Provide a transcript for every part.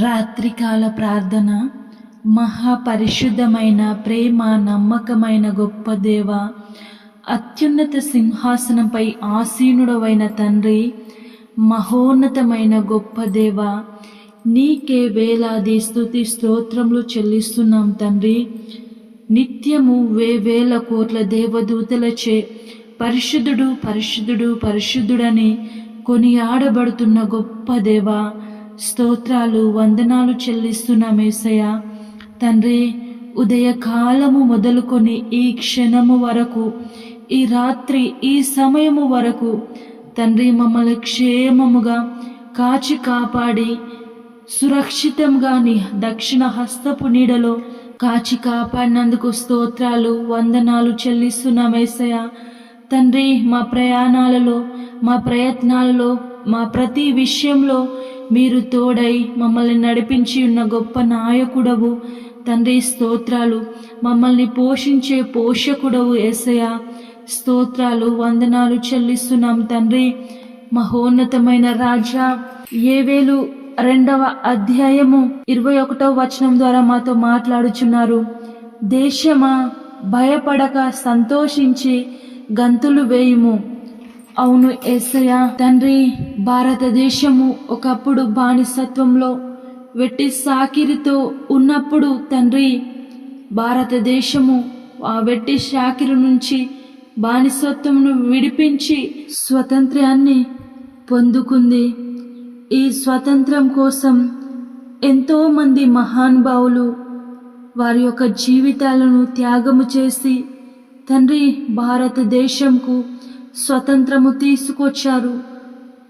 రాత్రికాల ప్రార్థన మహాపరిశుద్ధమైన ప్రేమ నమ్మకమైన గొప్ప దేవ అత్యున్నత సింహాసనంపై ఆసీనుడవైన తండ్రి మహోన్నతమైన గొప్ప దేవ నీకే వేలాది స్థుతి స్తోత్రములు చెల్లిస్తున్నాం తండ్రి. నిత్యము వేవేల కోట్ల దేవదూతలచే పరిశుద్ధుడు పరిశుద్ధుడు పరిశుద్ధుడని కొనియాడబడుతున్న గొప్ప దేవ స్తోత్రాలు వందనాలు చెల్లిస్తున్నాం ఏసయ తండ్రి ఉదయకాలము మొదలుకొని ఈ క్షణము వరకు ఈ రాత్రి ఈ సమయము వరకు తండ్రి మమ్మల్ని క్షేమముగా కాచి కాపాడి సురక్షితంగా నీ దక్షిణ హస్తపు నీడలో కాచి కాపాడినందుకు స్తోత్రాలు వందనాలు చెల్లిస్తున్నామేసయ తండ్రి మా ప్రయాణాలలో మా ప్రయత్నాలలో మా ప్రతి విషయంలో మీరు తోడై మమ్మల్ని నడిపించి ఉన్న గొప్ప నాయకుడవు. తండ్రి స్తోత్రాలు. మమ్మల్ని పోషించే పోషకుడవు ఏసయ స్తోత్రాలు వందనాలు చెల్లిస్తున్నాం తండ్రి. మహోన్నతమైన రాజా ఏవేలు రెండవ అధ్యాయము ఇరవై ఒకటవ వచనం ద్వారా మాతో మాట్లాడుచున్నారు. దేశమా భయపడక సంతోషించి గంతులు వేయుము. అవును ఏసయ్య. తండ్రి భారతదేశము ఒకప్పుడు బానిసత్వంలో వెట్టి సాకిరితో ఉన్నప్పుడు తండ్రి భారతదేశము ఆ వెట్టి సాకిరి నుంచి బానిసత్వమును విడిపించి స్వతంత్రాన్ని పొందుకుంది. ఈ స్వతంత్రం కోసం ఎంతోమంది మహానుభావులు వారి యొక్క జీవితాలను త్యాగము చేసి తండ్రి భారతదేశంకు స్వతంత్రము తీసుకొచ్చారు.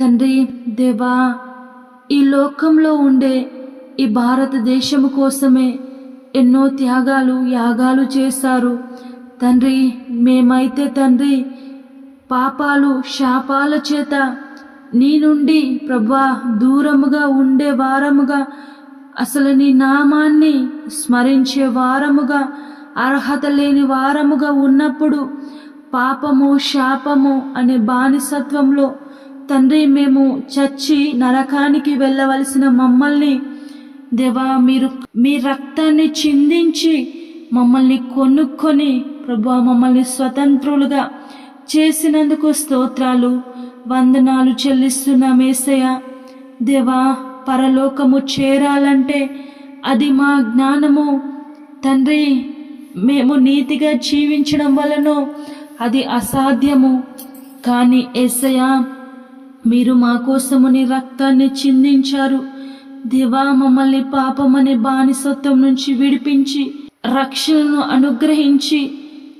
తండ్రి దేవా ఈ లోకంలో ఉండే ఈ భారతదేశము కోసమే ఎన్నో త్యాగాలు యాగాలు చేశారు. తండ్రి మేమైతే తండ్రి పాపాలు శాపాల చేత నీ నుండి ప్రభా దూరముగా ఉండే వారముగా అసలు నీ నామాన్ని స్మరించే వారముగా అర్హత లేని వారముగా ఉన్నప్పుడు పాపము శాపము అనే బానిసత్వంలో తండ్రి మేము చచ్చి నరకానికి వెళ్ళవలసిన మమ్మల్ని దేవా మీరు మీ రక్తాన్ని చిందించి మమ్మల్ని కొనుక్కొని ప్రభా మమ్మల్ని స్వతంత్రులుగా చేసినందుకు స్తోత్రాలు వందనాలు చెల్లిస్తున్న ఏసయ్య. దేవా పరలోకము చేరాలంటే అది మా జ్ఞానము. తండ్రి మేము నీతిగా జీవించడం వలనో అది అసాధ్యము. కానీ ఏసయ్య మీరు మా కోసము నీ రక్తాన్ని చిందించారు. దేవా మమ్మల్ని పాపమనే బానిసత్వం నుంచి విడిపించి రక్షణను అనుగ్రహించి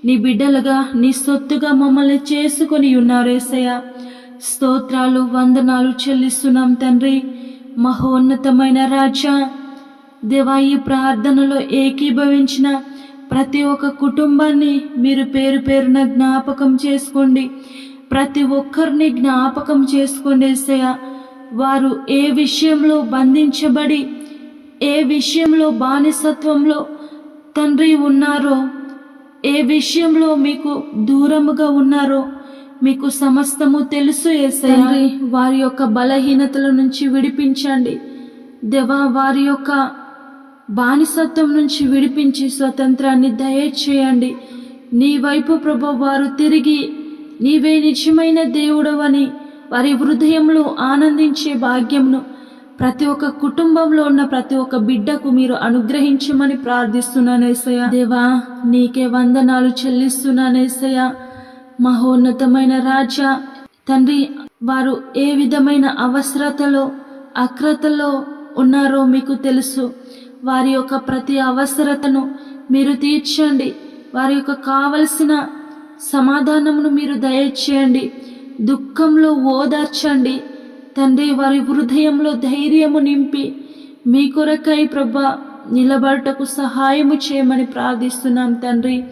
నీ బిడ్డలుగా నీ సొత్తుగా మమ్మల్ని చేసుకొని ఉన్నారు ఏసయ్య స్తోత్రాలు వందనాలు చెల్లిస్తున్నాం తండ్రి. మహోన్నతమైన రాజా దేవా ఈ ప్రార్థనలో ఏకీభవించిన ప్రతి ఒక్క కుటుంబాన్ని మీరు పేరు పేరున జ్ఞాపకం చేసుకోండి. ప్రతి ఒక్కరిని జ్ఞాపకం చేసుకోండి ఏసయ్య. వారు ఏ విషయంలో బంధించబడి ఏ విషయంలో బానిసత్వంలో తండ్రి ఉన్నారో ఏ విషయంలో మీకు దూరముగా ఉన్నారో మీకు సమస్తము తెలుసు తండ్రి వారి యొక్క బలహీనతల నుంచి విడిపించండి. దేవా వారి యొక్క బానిసత్వం నుంచి విడిపించి స్వతంత్రాన్ని దయచేయండి. నీ వైపు ప్రభు వారు తిరిగి నీవే నిజమైన దేవుడవని వారి హృదయంలో ఆనందించే భాగ్యంను ప్రతి ఒక్క కుటుంబంలో ఉన్న ప్రతి ఒక్క బిడ్డకు మీరు అనుగ్రహించమని ప్రార్థిస్తున్నాను ఏసయ్య. దేవా నీకే వందనాలు చెల్లిస్తున్నాను ఏసయ్య. మహోన్నతమైన రాజా తండ్రి వారు ఏ విధమైన అవసరతలో అక్రతలో ఉన్నారో మీకు తెలుసు. వారి యొక్క ప్రతి అవసరతను మీరు తీర్చండి. వారి యొక్క కావలసిన సమాధానమును మీరు దయచేయండి. దుఃఖంలో ఓదార్చండి. తండ్రి వారి హృదయంలో ధైర్యము నింపి మీ కొరకై ప్రభా నిలబడటకు సహాయము చేయమని ప్రార్థిస్తున్నాం తండ్రి.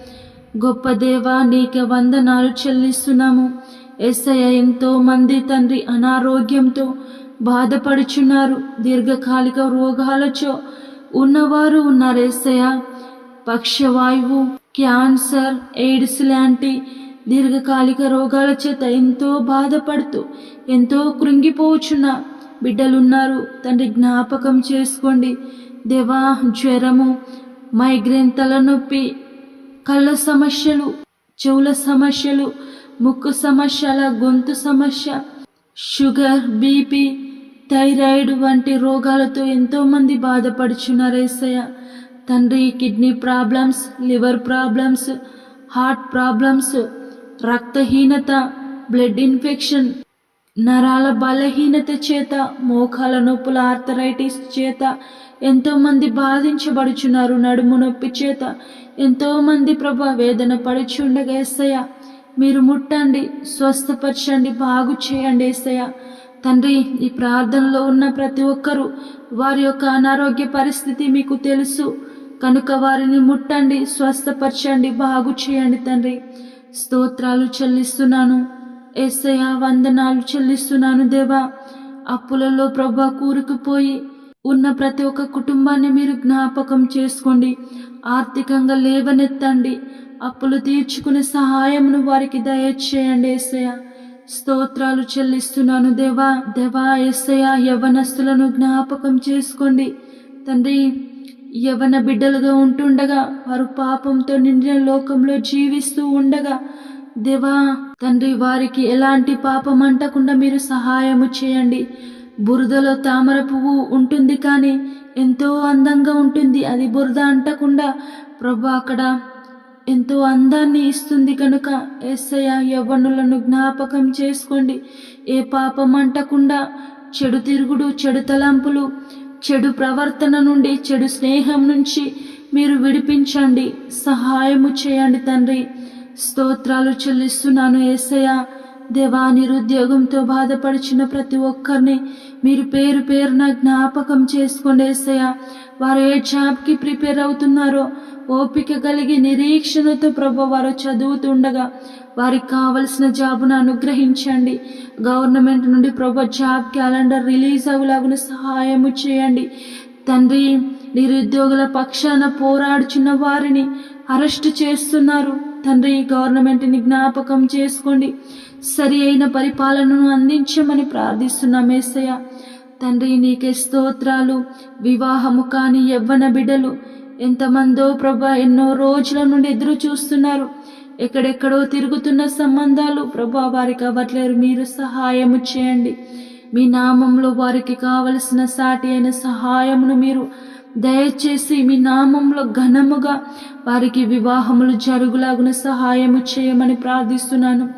గొప్ప దేవ నీకే వందనాలు చెల్లిస్తున్నాము. ఎస్ఐ ఎంతో మంది తండ్రి అనారోగ్యంతో బాధపడుచున్నారు. దీర్ఘకాలిక రోగాలచో ఉన్నవారు ఉన్నారు పక్షవాయువు క్యాన్సర్ ఎయిడ్స్ లాంటి దీర్ఘకాలిక రోగాల చేత ఎంతో బాధపడుతూ ఎంతో కృంగిపోచున్న బిడ్డలున్నారు. తండ్రి జ్ఞాపకం చేసుకోండి. దేవా జ్వరము మైగ్రేన్ తలనొప్పి కళ్ళ సమస్యలు చెవుల సమస్యలు ముక్కు సమస్యల గొంతు సమస్య షుగర్ బీపీ థైరాయిడ్ వంటి రోగాలతో ఎంతోమంది బాధపడుచున్నారేసయ్య తండ్రి kidney problems liver problems heart problems రక్తహీనత బ్లడ్ ఇన్ఫెక్షన్ నరాల బలహీనత చేత మోకాల నొప్పుల ఆర్థరైటిస్ చేత ఎంతోమంది బాధించబడుచున్నారు నడుము నొప్పి చేత ఎంతోమంది ప్రభ వేదన పడుచుండగా ఎస్సయ్య మీరు ముట్టండి స్వస్థపరచండి బాగు చేయండి ఎస్సయ్య తండ్రి ఈ ప్రార్థనలో ఉన్న ప్రతి ఒక్కరూ వారి యొక్క అనారోగ్య పరిస్థితి మీకు తెలుసు. కనుక వారిని ముట్టండి స్వస్థపరచండి బాగు చేయండి తండ్రి. స్తోత్రాలు చెల్లిస్తున్నాను. ఏసయ్య వందనాలు చెల్లిస్తున్నాను దేవా. అప్పులలో ప్రభా కూరుకుపోయి ఉన్న ప్రతి ఒక్క కుటుంబాన్ని మీరు జ్ఞాపకం చేసుకోండి. ఆర్థికంగా లేవనెత్తండి. అప్పులు తీర్చుకునే సహాయమును వారికి దయచేయండి ఏసయ్య. స్తోత్రాలు చెల్లిస్తున్నాను దేవా. దేవా ఎస్సయ యవనస్తులను జ్ఞాపకం చేసుకోండి. తండ్రి యవన బిడ్డలుగా ఉంటుండగా వారు పాపంతో నిండిన లోకంలో జీవిస్తూ ఉండగా దేవా తండ్రి వారికి ఎలాంటి పాపం అంటకుండా మీరు సహాయము చేయండి. బురదలో తామర పువ్వు ఉంటుంది కానీ ఎంతో అందంగా ఉంటుంది. అది బురద అంటకుండా ప్రభు అక్కడ ఎంతో అందాన్ని ఇస్తుంది కనుక ఎస్సయ్య యవ్వనులను జ్ఞాపకం చేసుకోండి. ఏ పాపం అంటకుండా చెడు తిరుగుడు చెడు తలంపులు చెడు ప్రవర్తన నుండి చెడు స్నేహం నుంచి మీరు విడిపించండి. సహాయము చేయండి తండ్రి. స్తోత్రాలు చెల్లిస్తున్నాను ఏసయ్య. దేవా నిరుద్యోగంతో బాధపడిచిన ప్రతి ఒక్కరిని మీరు పేరు పేరున జ్ఞాపకం చేసుకోండి ఏసయ్య. వారు ఏ జాబ్కి ప్రిపేర్ అవుతున్నారో ఓపిక కలిగి నిరీక్షణతో ప్రభు వారు చదువుతుండగా వారికి కావలసిన జాబును అనుగ్రహించండి. గవర్నమెంట్ నుండి ప్రభు జాబ్ క్యాలెండర్ రిలీజ్ అవ్వలాగున సహాయము చేయండి. తండ్రి నిరుద్యోగుల పక్షాన పోరాడుచున్న వారిని అరెస్ట్ చేస్తున్నారు. తండ్రి గవర్నమెంట్ని జ్ఞాపకం చేసుకోండి. సరి అయిన పరిపాలనను అందించమని ప్రార్థిస్తున్నాం ఏసయ్య. తండ్రి నీకే స్తోత్రాలు. వివాహము కాని యవ్వన బిడ్డలు ఎంతమందో ప్రభా ఎన్నో రోజుల నుండి ఎదురు చూస్తున్నారు. ఎక్కడెక్కడో తిరుగుతున్న సంబంధాలు ప్రభా వారికి అవ్వట్లేరు మీరు సహాయము చేయండి. మీ నామంలో వారికి కావలసిన సాటి అయిన సహాయమును మీరు దయచేసి మీ నామంలో ఘనముగా వారికి వివాహములు జరుగులాగున సహాయము చేయమని ప్రార్థిస్తున్నాను.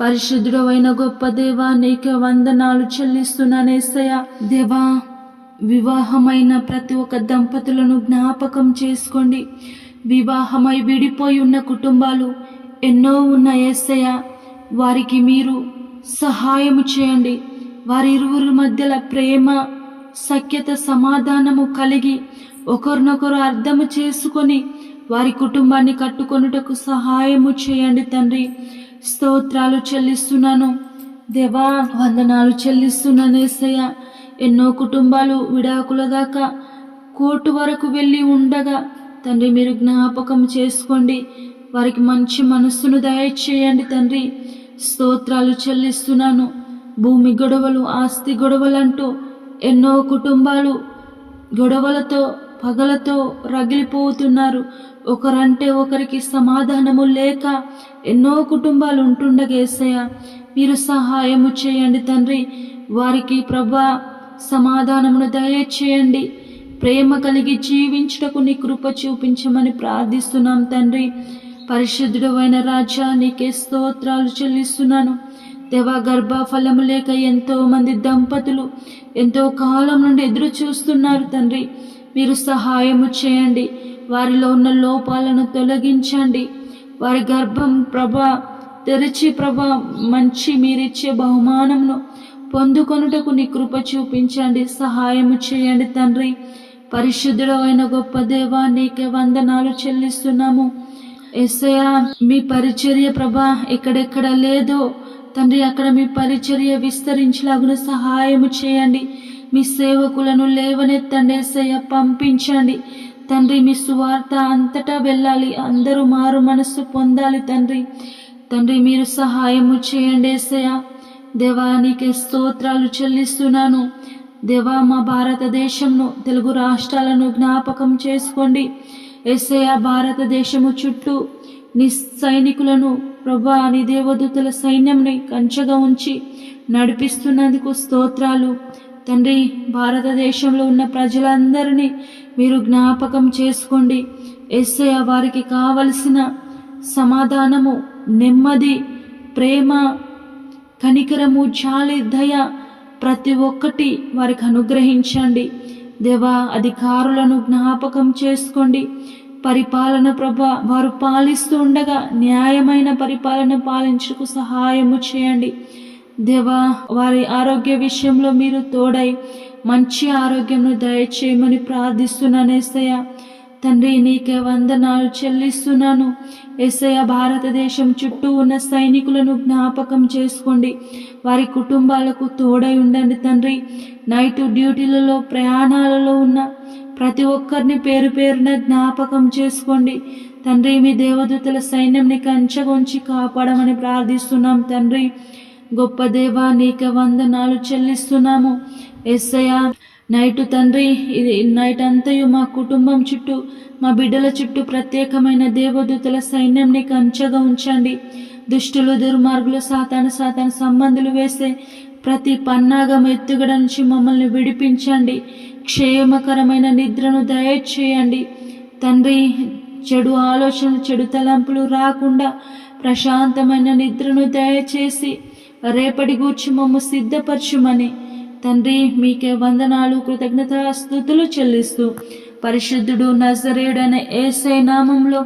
పరిశుద్ధుడు అయిన గొప్ప దేవా నీకే వందనాలు చెల్లిస్తున్నానేసయ దేవా వివాహమైన ప్రతి ఒక్క దంపతులను జ్ఞాపకం చేసుకోండి. వివాహమై విడిపోయి ఉన్న కుటుంబాలు ఎన్నో ఉన్న ఏసయ్య వారికి మీరు సహాయము చేయండి. వారి ఇరువురి మధ్యల ప్రేమ సఖ్యత సమాధానము కలిగి ఒకరినొకరు అర్థము చేసుకొని వారి కుటుంబాన్ని కట్టుకొనుటకు సహాయము చేయండి తండ్రి. స్తోత్రాలు చెల్లిస్తున్నాను. దేవా వందనాలు చెల్లిస్తున్నాను ఏసయ్య. ఎన్నో కుటుంబాలు విడాకుల దాకా కోర్టు వరకు వెళ్ళి ఉండగా తండ్రి మీరు జ్ఞాపకం చేసుకోండి. వారికి మంచి మనస్సును దయచేయండి తండ్రి. స్తోత్రాలు చెల్లిస్తున్నాను. భూమి గొడవలు ఆస్తి గొడవలంటూ ఎన్నో కుటుంబాలు గొడవలతో పగలతో రగిలిపోతున్నారు. ఒకరంటే ఒకరికి సమాధానము లేక ఎన్నో కుటుంబాలు ఉంటుండగా ఏసయ్య మీరు సహాయము చేయండి తండ్రి. వారికి ప్రభా సమాధానమును దయచేయండి. ప్రేమ కలిగి జీవించుటకు నీ కృప చూపించమని ప్రార్థిస్తున్నాం తండ్రి. పరిశుద్ధుడు అయిన రాజా నీకే స్తోత్రాలు చెల్లిస్తున్నాను. దేవా గర్భఫలము లేక ఎంతో మంది దంపతులు ఎంతో కాలం నుండి ఎదురు చూస్తున్నారు తండ్రి. మీరు సహాయము చేయండి. వారిలో ఉన్న లోపాలను తొలగించండి. వారి గర్భం ప్రభ తెరిచి ప్రభ మంచి మీరిచ్చే బహుమానమును పొందుకొనుటకు నీ కృప చూపించండి సహాయము చేయండి తండ్రి. పరిశుద్ధుడు అయిన గొప్ప దేవా నీకే వందనాలు చెల్లిస్తున్నాము. ఎస్సయా మీ పరిచర్య ప్రభా ఎక్కడెక్కడ లేదో తండ్రి అక్కడ మీ పరిచర్య విస్తరించలాగున సహాయము చేయండి. మీ సేవకులను లేవనెత్తండి ఎస్సయ్య పంపించండి. తండ్రి మీ సువార్త అంతటా వెళ్ళాలి అందరూ మారు మనస్సు పొందాలి తండ్రి. తండ్రి మీరు సహాయము చేయండి దేవానికి స్తోత్రాలు చెల్లిస్తున్నాను. దేవా మా భారతదేశంను తెలుగు రాష్ట్రాలను జ్ఞాపకం చేసుకోండి. ఎస్ఐ భారతదేశము చుట్టూ నీ సైనికులను ప్రభా నీ దేవదూతల సైన్యంని కంచగా ఉంచి నడిపిస్తున్నందుకు స్తోత్రాలు. తండ్రి భారతదేశంలో ఉన్న ప్రజలందరినీ మీరు జ్ఞాపకం చేసుకోండి. ఎస్ఐ వారికి కావలసిన సమాధానము నెమ్మది ప్రేమ కనికరము జాలి దయ ప్రతి ఒక్కటి వారికి అనుగ్రహించండి. దేవా అధికారులను జ్ఞాపకం చేసుకోండి. పరిపాలన ప్రభ వారు పాలిస్తూ ఉండగా న్యాయమైన పరిపాలన పాలించుకు సహాయము చేయండి. దేవా వారి ఆరోగ్య విషయంలో మీరు తోడై మంచి ఆరోగ్యంను దయచేయమని ప్రార్థిస్తున్నాను తండ్రి నీకే వందనాలు చెల్లిస్తున్నాను. ఎస్ఐ భారతదేశం చుట్టూ ఉన్న సైనికులను జ్ఞాపకం చేసుకోండి. వారి కుటుంబాలకు తోడై ఉండండి తండ్రి. నైట్ డ్యూటీలలో ప్రయాణాలలో ఉన్న ప్రతి ఒక్కరిని పేరు పేరున జ్ఞాపకం చేసుకోండి. తండ్రి మీ దేవదూతల సైన్యంని కంచగొంచి కాపాడమని ప్రార్థిస్తున్నాం తండ్రి. గొప్ప దేవా నీకే వందనాలు చెల్లిస్తున్నాము. ఎస్ఐ నైట్ తండ్రి ఇది నైట్ అంతయు మా కుటుంబం చుట్టూ మా బిడ్డల చుట్టూ ప్రత్యేకమైన దేవదూతల సైన్యంని కంచగా ఉంచండి. దుష్టులు దుర్మార్గులు సాతాను సాతాను సంబంధులు వేసే ప్రతి పన్నాగం ఎత్తుగడ నుంచి మమ్మల్ని విడిపించండి. క్షేమకరమైన నిద్రను దయచేయండి. తండ్రి చెడు ఆలోచనలు చెడు తలంపులు రాకుండా ప్రశాంతమైన నిద్రను దయచేసి రేపటి గూర్చి మమ్మ సిద్ధపరచుమని తండ్రి మీకే వందనాలు కృతజ్ఞత స్థుతులు చెల్లిస్తూ పరిశుద్ధుడు నజరేయుడు అనే ఏసై నామంలో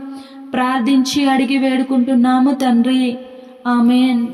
ప్రార్థించి అడిగి వేడుకుంటున్నాము తండ్రి. ఆమెన్.